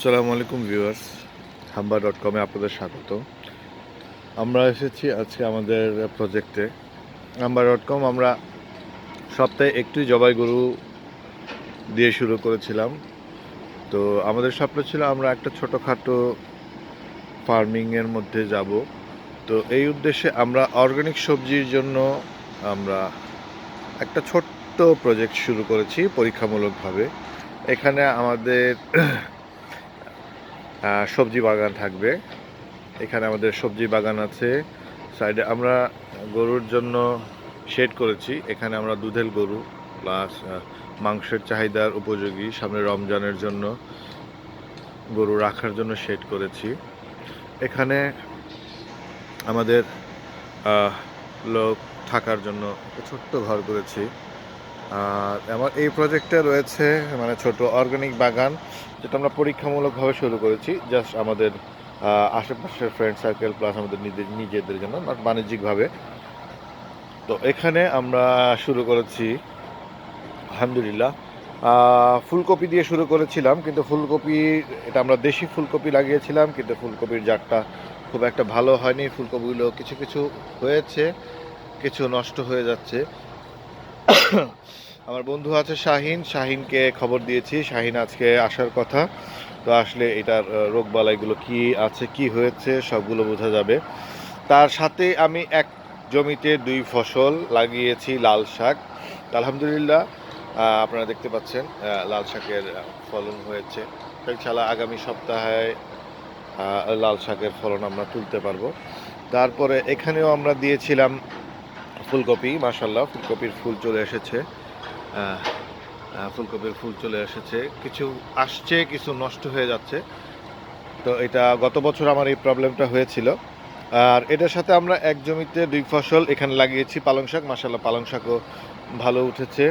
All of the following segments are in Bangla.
আসসালামু আলাইকুম ভিউয়ার্স হাম্বা ডট কমে আপনাদের স্বাগত। আমরা এসেছি আজকে আমাদের প্রজেক্টে। হাম্বা ডট কম আমরা সপ্তাহে একটি জবাই গরু দিয়ে শুরু করেছিলাম। তো আমাদের স্বপ্ন ছিল আমরা একটা ছোটোখাটো ফার্মিংয়ের মধ্যে যাব। তো এই উদ্দেশ্যে আমরা অর্গানিক সবজির জন্য আমরা একটা ছোট্ট প্রজেক্ট শুরু করেছি পরীক্ষামূলকভাবে। এখানে আমাদের সবজি বাগান থাকবে। এখানে আমাদের সবজি বাগান আছে। সাইডে আমরা গরুর জন্য শেড করেছি। এখানে আমরা দুধের গরু প্লাস মাংসের চাহিদার উপযোগী। সামনে রমজানের জন্য গরু রাখার জন্য শেড করেছি। এখানে আমাদের লোক থাকার জন্য ছোট্ট ঘর করেছি। আর আমার এই প্রজেক্টে রয়েছে মানে ছোট অর্গানিক বাগান। যেটা আমরা পরীক্ষামূলকভাবে শুরু করেছি জাস্ট আমাদের আশেপাশের ফ্রেন্ড সার্কেল প্লাস আমাদের নিজেদের নিজেদের জন্য বাণিজ্যিকভাবে। তো এখানে আমরা শুরু করেছি, আলহামদুলিল্লাহ। ফুলকপি দিয়ে শুরু করেছিলাম, কিন্তু ফুলকপি, এটা আমরা দেশি ফুলকপি লাগিয়েছিলাম, কিন্তু ফুলকপির জাতটা খুব একটা ভালো হয়নি। ফুলকপিগুলো কিছু কিছু হয়েছে, কিছু নষ্ট হয়ে যাচ্ছে। আমার বন্ধু আছে শাহিন। শাহিনকে খবর দিয়েছি। শাহিন আজকে আসার কথা। তো আসলে এটার রোগ বালাইগুলো কি আছে, কি হয়েছে, সবগুলো বোঝা যাবে। তার সাথে আমি এক জমিতে দুই ফসল লাগিয়েছি লাল শাক। আলহামদুলিল্লাহ আপনারা দেখতে পাচ্ছেন লাল শাকের ফলন হয়েছে। তো আগামী সপ্তাহে লাল শাকের ফলন আমরা তুলতে পারব। তারপরে এখানেও আমরা দিয়েছিলাম ফুলকপি মাসাল্লাহ ফুলকপির ফুল চলে এসেছে। ফুলকপির ফুল চলে এসেছে। কিছু আসছে, কিছু নষ্ট হয়ে যাচ্ছে। তো এটা গত বছর আমার এই প্রবলেমটা হয়েছিল। আর এটার সাথে আমরা এক জমিতে দুই ফসল এখানে লাগিয়েছি, পালং শাক। মাসাল্লাহ পালং শাকও ভালো উঠেছে।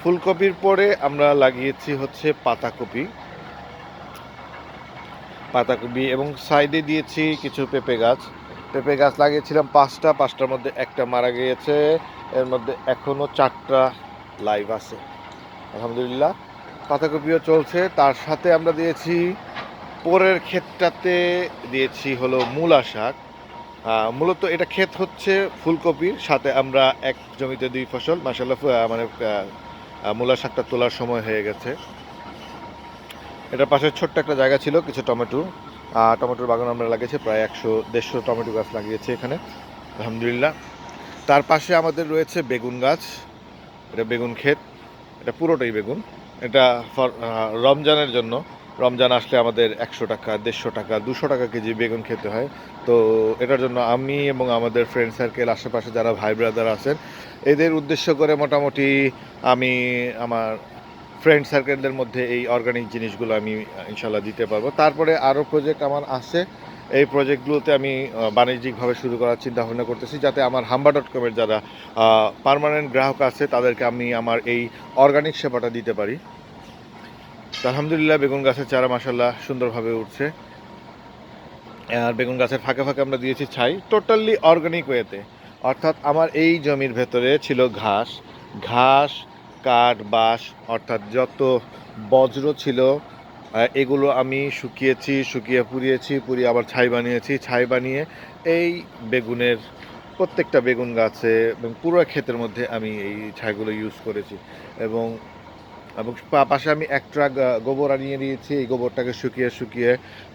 ফুলকপির পরে আমরা লাগিয়েছি হচ্ছে পাতাকপি। পাতাকপি এবং সাইডে দিয়েছি কিছু পেঁপে গাছ। পেঁপে গাছ লাগিয়েছিলাম পাঁচটা, পাঁচটার মধ্যে একটা মারা গিয়েছে। এর মধ্যে এখনও চারটা লাইভ আছে। আলহামদুলিল্লাহ, পাতাকপিও চলছে। তার সাথে আমরা দিয়েছি, পরের ক্ষেতটাতে দিয়েছি হলো মূলা শাক। মূলত এটা ক্ষেত হচ্ছে ফুলকপির সাথে আমরা এক জমিতে দুই ফসল। মাসাল্লাহ মানে মূলা শাকটা তোলার সময় হয়ে গেছে। এটার পাশে ছোট্ট একটা জায়গা ছিল, কিছু টমেটো। টমেটোর বাগান আমরা লাগিয়েছি, প্রায় একশো, দেড়শো টমেটো গাছ লাগিয়েছি এখানে। আলহামদুলিল্লাহ। তার পাশে আমাদের রয়েছে বেগুন গাছ। এটা বেগুন ক্ষেত, এটা পুরোটাই বেগুন। এটা রমজানের জন্য, রমজান আসলে আমাদের একশো টাকা, দেড়শো টাকা, দুশো টাকা কেজি বেগুন খেতে হয়। তো এটার জন্য আমি এবং আমাদের ফ্রেন্ড সার্কেল আশেপাশে যারা ভাই ব্রাদার আছেন, এদের উদ্দেশ্য করে মোটামুটি আমি আমার ফ্রেন্ড সার্কেলদের মধ্যে এই অর্গানিক জিনিসগুলো আমি ইনশাল্লাহ দিতে পারব। তারপরে আরও প্রজেক্ট আমার আছে এই প্রজেক্টগুলোতে আমি বাণিজ্যিকভাবে শুরু করার চিন্তা ভাবনা করতেছি যাতে আমার হাম্বা ডট কমের যারা পার্মানেন্ট গ্রাহক আছে, তাদেরকে আমি আমার এই অর্গানিক সেবাটা দিতে পারি। আলহামদুলিল্লাহ, বেগুন গাছের চারা মাসাল্লাহ সুন্দরভাবে উঠছে। আর বেগুন গাছের ফাঁকে ফাঁকে আমরা দিয়েছি ছাই টোটালি অর্গানিক ওয়েতে অর্থাৎ আমার এই জমির ভেতরে ছিল ঘাস। ঘাস, কাঠ, বাঁশ, অর্থাৎ যত বজ্র ছিল এগুলো আমি শুকিয়েছি, শুকিয়ে পুড়িয়েছি, পুড়িয়ে আবার ছাই বানিয়েছি। ছাই বানিয়ে এই বেগুনের প্রত্যেকটা বেগুন গাছে এবং পুরো ক্ষেতের মধ্যে আমি এই ছাইগুলো ইউজ করেছি। এবং এবং পাশে আমি এক ট্রাক গোবর আনিয়ে দিয়েছি। এই গোবরটাকে শুকিয়ে শুকিয়ে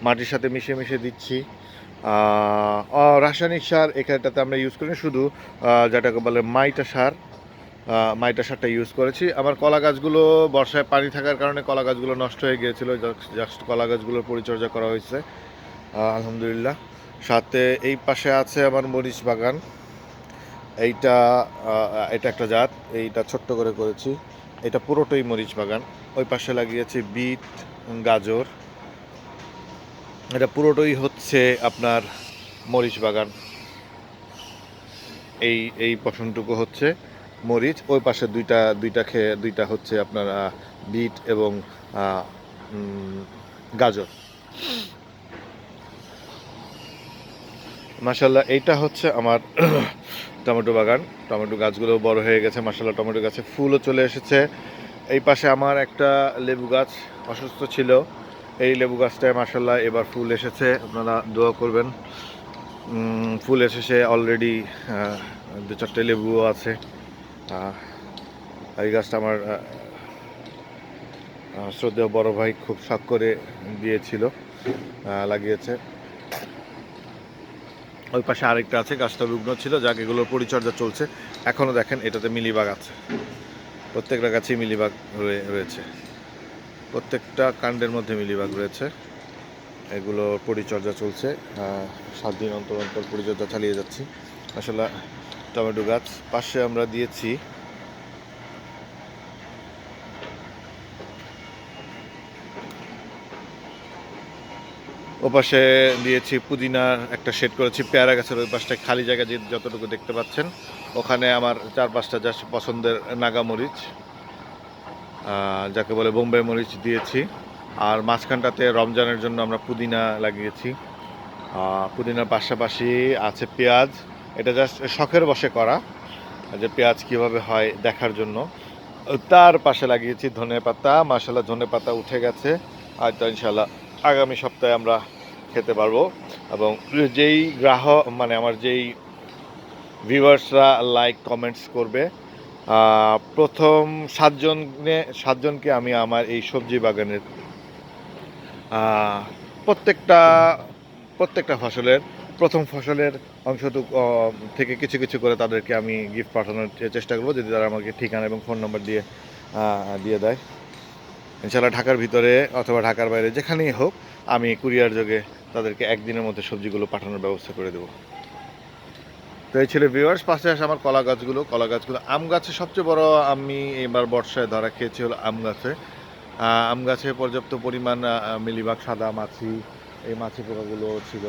মাটির সাথে মিশে মিশে দিচ্ছি। রাসায়নিক সার এখানটাতে আমরা ইউজ করি। শুধু যেটাকে বলে মাইটা সার। মাইটা সারটা ইউজ করেছি। আমার কলা গাছগুলো বর্ষায় পানি থাকার কারণে কলা গাছগুলো নষ্ট হয়ে গিয়েছিল জাস্ট কলা গাছগুলোর পরিচর্যা করা হয়েছে। আলহামদুলিল্লাহ। সাথে এই পাশে আছে আমার মরিচ বাগান। এইটা এটা একটা জাত, এইটা ছোট্ট করে করেছি। এটা পুরোটাই মরিচ বাগান। ওই পাশে লাগিয়েছি বিট, গাজর। এটা পুরোটাই হচ্ছে আপনার মরিচ বাগান। এই এই পশনটুকু হচ্ছে। মরিচ, ওই পাশে দুইটা দুইটা খেয়ে দুইটা হচ্ছে আপনার বিট এবং গাজর। মাসাল্লাহ এইটা হচ্ছে আমার টমেটো বাগান। টমেটো গাছগুলো বড় হয়ে গেছে মাসাল্লাহ টমেটো গাছে ফুলও চলে এসেছে। এই পাশে আমার একটা লেবু গাছ অসুস্থ ছিল। এই লেবু গাছটায় মাসাল্লাহ এবার ফুল এসেছে, আপনারা দোয়া করবেন। ফুল এসেছে অলরেডি দু চারটে লেবুও আছে। এই গাছটা আমার শ্রদ্ধেয় বড় ভাই খুব শখ করে দিয়েছিল লাগিয়েছে। ওই পাশে আরেকটা আছে, গাছটা রুগ্ন ছিল, যাক এগুলোর পরিচর্যা চলছে। এখনও দেখেন এটাতে মিলিবাগ আছে। প্রত্যেকটা গাছেই মিলিবাগ রয়ে- রয়েছে। প্রত্যেকটা কাণ্ডের মধ্যে মিলিবাগ রয়েছে। এগুলো পরিচর্যা চলছে। সাত দিন অন্তর অন্তর পরিচর্যা চালিয়ে যাচ্ছি। আসলে টমেটো গাছ, পাশে আমরা দিয়েছি ওপাশে দিয়েছি পুদিনার একটা শেড করেছি, পেয়ারা গাছের ওই পাশটায় খালি জায়গা যে যতটুকু দেখতে পাচ্ছেন। ওখানে আমার চার পাঁচটা যা পছন্দের নাগা মরিচ যাকে বলে বোম্বে মরিচ দিয়েছি। আর মাঝখানটাতে রমজানের জন্য আমরা পুদিনা লাগিয়েছি। পুদিনার পাশাপাশি আছে পেঁয়াজ এটা জাস্ট শখের বসে করা, যে পেঁয়াজ কীভাবে হয় দেখার জন্য। তার পাশে লাগিয়েছি ধনে পাতা মাসাল্লাহ ধনে পাতা উঠে গেছে। আর তো ইনশাল্লাহ আগামী সপ্তাহে আমরা খেতে পারব। এবং যেই গ্রাহক মানে আমার যেই ভিউয়ার্সরা লাইক কমেন্টস করবে প্রথম সাতজনে, সাতজনকে আমি আমার এই সবজি বাগানের প্রত্যেকটা প্রত্যেকটা ফসলের, প্রথম ফসলের অংশটুক থেকে কিছু কিছু করে তাদেরকে আমি গিফট পাঠানোর চেষ্টা করব, যদি তারা আমাকে ঠিকানা এবং ফোন নম্বর দিয়ে দিয়ে দেয়। ইনশাল্লাহ ঢাকার ভিতরে অথবা ঢাকার বাইরে যেখানেই হোক, আমি কুরিয়ার যোগে তাদেরকে একদিনের মধ্যে সবজিগুলো পাঠানোর ব্যবস্থা করে দেবো। তো এই ছিল ভিউয়ার্স পাশে আসে আমার কলা গাছগুলো। কলা গাছগুলো, আম গাছে সবচেয়ে বড় আমি এবার বর্ষায় ধরা খেয়েছি হলো আম গাছে। আম গাছে পর্যাপ্ত পরিমাণ মিলিবাগ, সাদা মাছি, এই মাছি পোকাগুলো ছিল।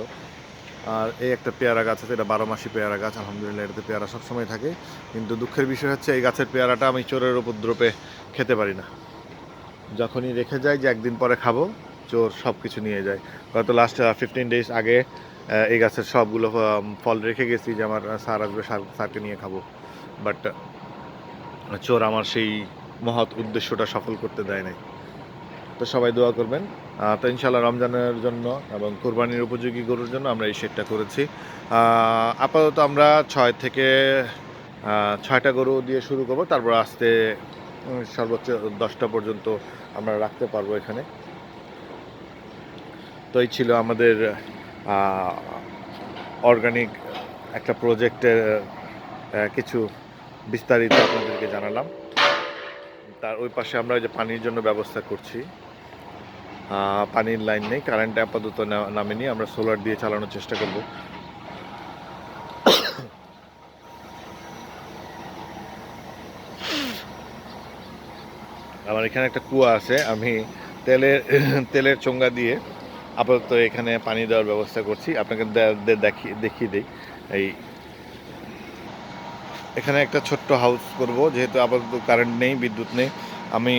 আর এই একটা পেয়ারা গাছ আছে, এটা বারো মাসি পেয়ারা গাছ, আলহামদুলিল্লাহ এটাতে পেয়ারা সবসময় থাকে। কিন্তু দুঃখের বিষয় হচ্ছে, এই গাছের পেয়ারাটা আমি চোরের উপদ্রবে খেতে পারি না। যখনই রেখে যাই যে একদিন পরে খাব, চোর সব কিছু নিয়ে যায়। গত লাস্ট ফিফটিন ডেজ আগে এই গাছের সবগুলো ফল রেখে গেছি যে আমার সার আসবে স্যার স্যারকে নিয়ে খাব। বাট চোর আমার সেই মহৎ উদ্দেশ্যটা সফল করতে দেয় নাই। তো সবাই দোয়া করবেন। তো ইনশাল্লাহ রমজানের জন্য এবং কোরবানির উপযোগী গরুর জন্য আমরা এই শেডটা করেছি। আপাতত আমরা ছয় থেকে ছয়টা গরু দিয়ে শুরু করব, তারপর আস্তে সর্বোচ্চ দশটা পর্যন্ত আমরা রাখতে পারব এখানে। তো এই ছিল আমাদের অর্গানিক একটা প্রজেক্টের কিছু বিস্তারিত আপনাদেরকে জানালাম। তার ওই পাশে আমরা যে পানির জন্য ব্যবস্থা করছি। পানির লাইন নেই কারেন্ট আপাতত নামেনি, আমরা সোলার দিয়ে চালানোর চেষ্টা করব। আমার এখানে একটা কুয়া আছে, আমি তেলের তেলের চোঙ্গা দিয়ে আপাতত এখানে পানি দেওয়ার ব্যবস্থা করছি। আপনাকে দেখিয়ে দেখিয়ে দিই। এই, এখানে একটা ছোট্ট হাউস করব, যেহেতু আপাতত কারেন্ট নেই, বিদ্যুৎ নেই, আমি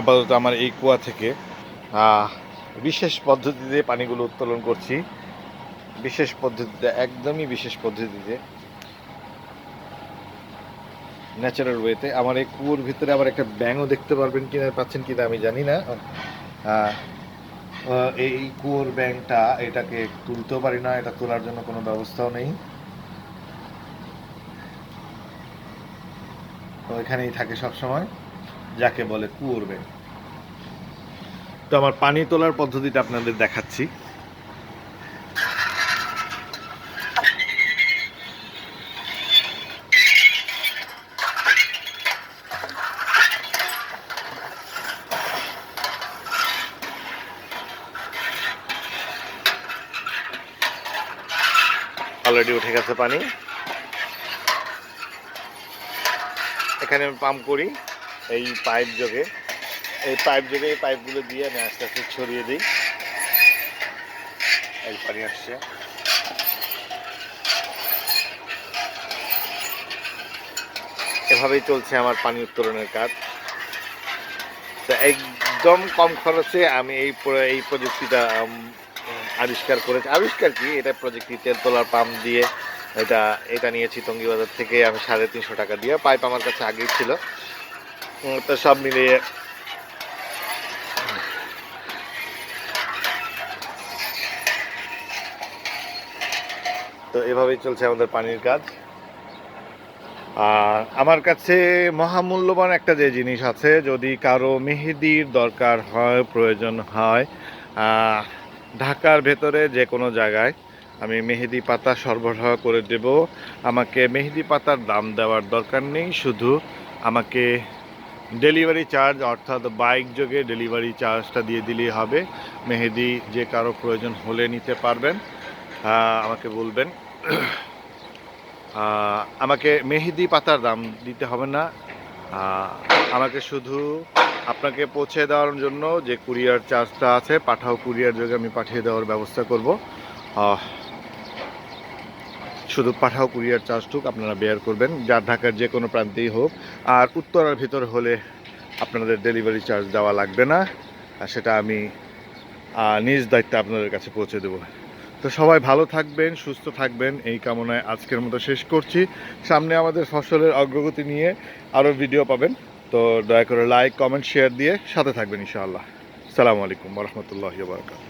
আপাতত আমার এই কুয়া থেকে বিশেষ পদ্ধতিতে পানিগুলো উত্তোলন করছি। বিশেষ পদ্ধতিতে, একদমই বিশেষ পদ্ধতিতে। ন্যাচারাল ওয়েতে আমার এই কুয়োর ভিতরে আবার একটা ব্যাঙও দেখতে পারবেন কিনা, পাচ্ছেন কিনা আমি জানি না। এই কুয়োর ব্যাংটা এটাকে তুলতেও পারি না, এটা তোলার জন্য কোনো ব্যবস্থাও নেই। তো এখানেই থাকে সব সময় যাকে বলে কুয়োর ব্যাং তো আমার পানি তোলার পদ্ধতিটা আপনাদের দেখাচ্ছি। অলরেডি উঠে গেছে পানি। এখানে আমি পাম্প করি, এই পাইপ যোগে। এই পাইপ যোগে এই পাইপগুলো দিয়ে আমি আস্তে আস্তে ছড়িয়ে দিই। এই পানি আসছে। এভাবেই চলছে আমার পানি উত্তোলনের কাজ। তো একদম কম খরচে আমি এই এই প্রযুক্তিটা আবিষ্কার করেছি। আবিষ্কার কি? এটা প্রযুক্তি তেল তোলার পাম্প দিয়ে এটা এটা নিয়েছি টঙ্গিবাজার থেকে আমি সাড়ে তিনশো টাকা দিয়ে। পাইপ আমার কাছে আগেই ছিল। তো সব মিলিয়ে তো এভাবেই চলছে আমাদের পানির কাজ। আর আমার কাছে মহামূল্যবান একটা যে জিনিস আছে, যদি কারও মেহেদির দরকার হয়, প্রয়োজন হয় ঢাকার ভেতরে যে কোনো জায়গায় আমি মেহেদি পাতা সরবরাহ করে দেব। আমাকে মেহেদি পাতার দাম দেওয়ার দরকার নেই, শুধু আমাকে ডেলিভারি চার্জ, অর্থাৎ বাইক যোগে ডেলিভারি চার্জটা দিয়ে দিলেই হবে। মেহেদি যে কারও প্রয়োজন হলে নিতে পারবেন। আমাকে বলবেন। আমাকে মেহেদি পাতার দাম দিতে হবে না। আমাকে শুধু আপনাকে পৌঁছে দেওয়ার জন্য যে কুরিয়ার চার্জটা আছে, পাঠাও কুরিয়ার যোগে আমি পাঠিয়ে দেওয়ার ব্যবস্থা করব। শুধু পাঠাও কুরিয়ার চার্জটুক আপনারা বেয়ার করবেন যার ঢাকার যে কোনো প্রান্তেই হোক। আর উত্তরার ভিতর হলে আপনাদের ডেলিভারি চার্জ দেওয়া লাগবে না। সেটা আমি নিজ দায়িত্বে আপনাদের কাছে পৌঁছে দেবো। তো সবাই ভালো থাকবেন, সুস্থ থাকবেন। এই কামনায় আজকের মতো শেষ করছি। সামনে আমাদের ফসলের অগ্রগতি নিয়ে আরও ভিডিও পাবেন। তো দয়া করে লাইক কমেন্ট শেয়ার দিয়ে সাথে থাকবেন ইনশাআল্লাহ। সালামু আলাইকুম রহমতুল্লাহ বারকাত